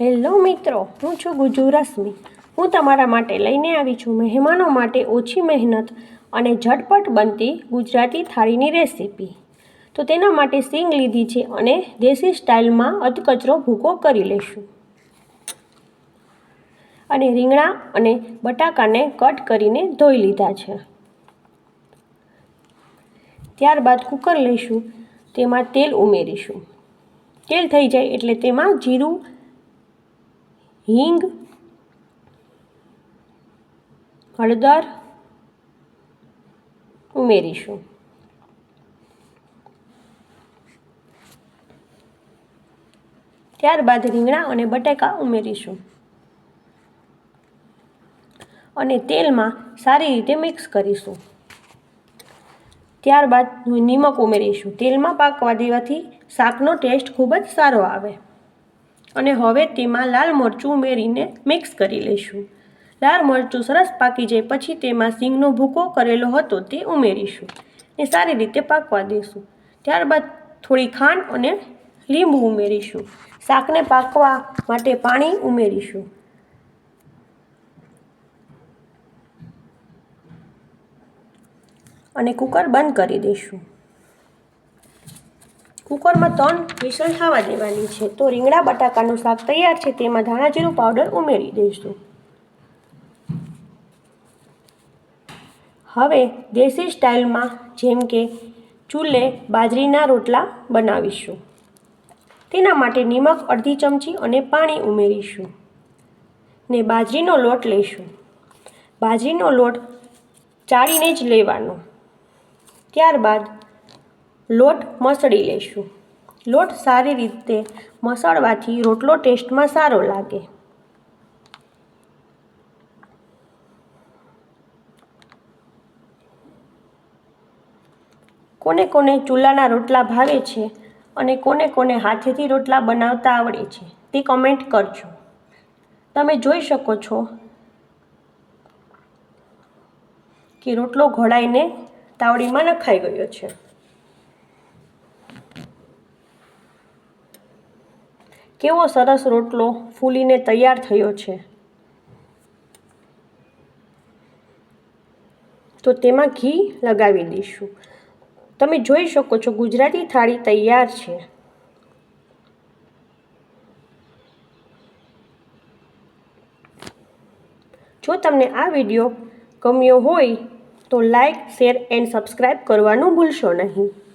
Hello મિત્રો, હું છું ગુજુ રશ્મિ. હું તમારા માટે લઈને આવી છું મહેમાનો માટે ઓછી મહેનત અને ઝટપટ બનતી ગુજરાતી થાળીની રેસીપી. તો તેના માટે સિંગ લીધી છે અને દેશી સ્ટાઇલમાં અધકચરો ભૂકો કરી લઈશું અને રીંગણા અને બટાકાને કટ કરીને ધોઈ લીધા છે. ત્યારબાદ કુકર લઈશું, તેમાં તેલ ઉમેરીશું. તેલ થઈ જાય એટલે તેમાં જીરું હિંગ, હળદર ઉમેરીશું. ત્યારબાદ રીંગણા અને બટેકા ઉમેરીશું. અને તેલમાં સારી રીતે મિક્સ કરીશું. ત્યારબાદ નિમક ઉમેરીશું. તેલમાં પાકવા દેવાથી શાકનો ટેસ્ટ ખૂબ જ સારો આવે. અને હવે તેમાં લાલ મરચું ઉમેરીને મિક્સ કરી લઈશું. લાલ મરચું સરસ પાકી જાય પછી તેમાં સિંગનો ભૂકો કરેલો હતો તે ઉમેરીશું ને સારી રીતે પાકવા દઈશું ત્યારબાદ થોડી ખાંડ અને લીંબુ ઉમેરીશું. શાકને પાકવા માટે પાણી ઉમેરીશું. અને કુકર બંધ કરી દઈશું. કુકરમાં ત્રણ વિસળ થવા દેવાની છે. તો રીંગણા, બટાકાનું શાક તૈયાર છે. તેમાં ધાણા જીરું પાવડર ઉમેરી દઈશું. હવે દેશી સ્ટાઇલમાં જેમ કે ચૂલે, બાજરીના રોટલા બનાવીશું. તેના માટે નિમક અડધી ચમચી અને પાણી ઉમેરીશું. ને બાજરીનો લોટ લઈશું. બાજરીનો લોટ ચાળીને જ લેવાનો. ત્યારબાદ લોટ મસળી લેશું. લોટ સારી રીતે મસળવાથી રોટલો ટેસ્ટમાં સારો લાગે. કોને કોને ચૂલાના રોટલા ભાવે છે અને કોને કોને હાથેથી રોટલા બનાવતા આવડે છે તે કમેન્ટ કરજો. તમે જોઈ શકો છો કે રોટલો ઘોળાઈને તાવડીમાં નખાઈ ગયો છે. કેવો સરસ રોટલો ફૂલીને તૈયાર થયો છે? તો તેમાં ઘી લગાવી દઈશું. તમે જોઈ શકો છો ગુજરાતી થાળી તૈયાર છે. જો તમને આ વીડિયો ગમ્યો હોય તો લાઈક, શેર એન્ડ સબસ્ક્રાઈબ કરવાનું ભૂલશો નહીં.